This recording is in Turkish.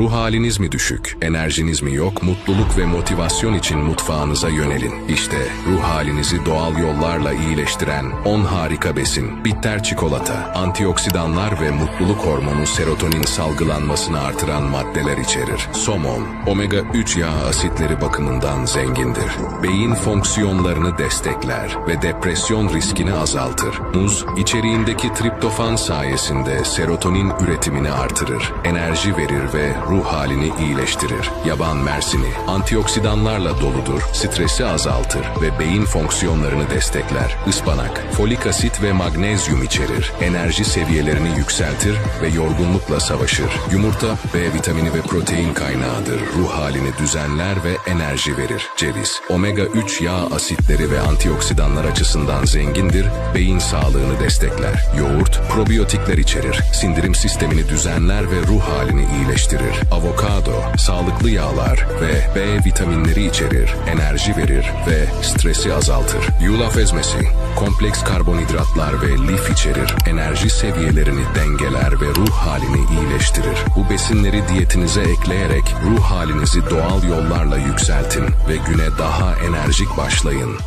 Ruh haliniz mi düşük, enerjiniz mi yok, mutluluk ve motivasyon için mutfağınıza yönelin. İşte ruh halinizi doğal yollarla iyileştiren 10 harika besin. Bitter çikolata, antioksidanlar ve mutluluk hormonu serotonin salgılanmasını artıran maddeler içerir. Somon, omega 3 yağ asitleri bakımından zengindir. Beyin fonksiyonlarını destekler ve depresyon riskini azaltır. Muz, içeriğindeki triptofan sayesinde serotonin üretimini artırır, enerji verir ve ruh halini iyileştirir. Yaban mersini, antioksidanlarla doludur, stresi azaltır ve beyin fonksiyonlarını destekler. Ispanak, folik asit ve magnezyum içerir, enerji seviyelerini yükseltir ve yorgunlukla savaşır. Yumurta, B vitamini ve protein kaynağıdır. Ruh halini düzenler ve enerji verir. Ceviz, omega 3 yağ asitleri ve antioksidanlar açısından zengindir, beyin sağlığını destekler. Yoğurt, probiyotikler içerir, sindirim sistemini düzenler ve ruh halini iyileştirir. Avokado, sağlıklı yağlar ve B vitaminleri içerir, enerji verir ve stresi azaltır. Yulaf ezmesi, kompleks karbonhidratlar ve lif içerir, enerji seviyelerini dengeler ve ruh halini iyileştirir. Bu besinleri diyetinize ekleyerek ruh halinizi doğal yollarla yükseltin ve güne daha enerjik başlayın.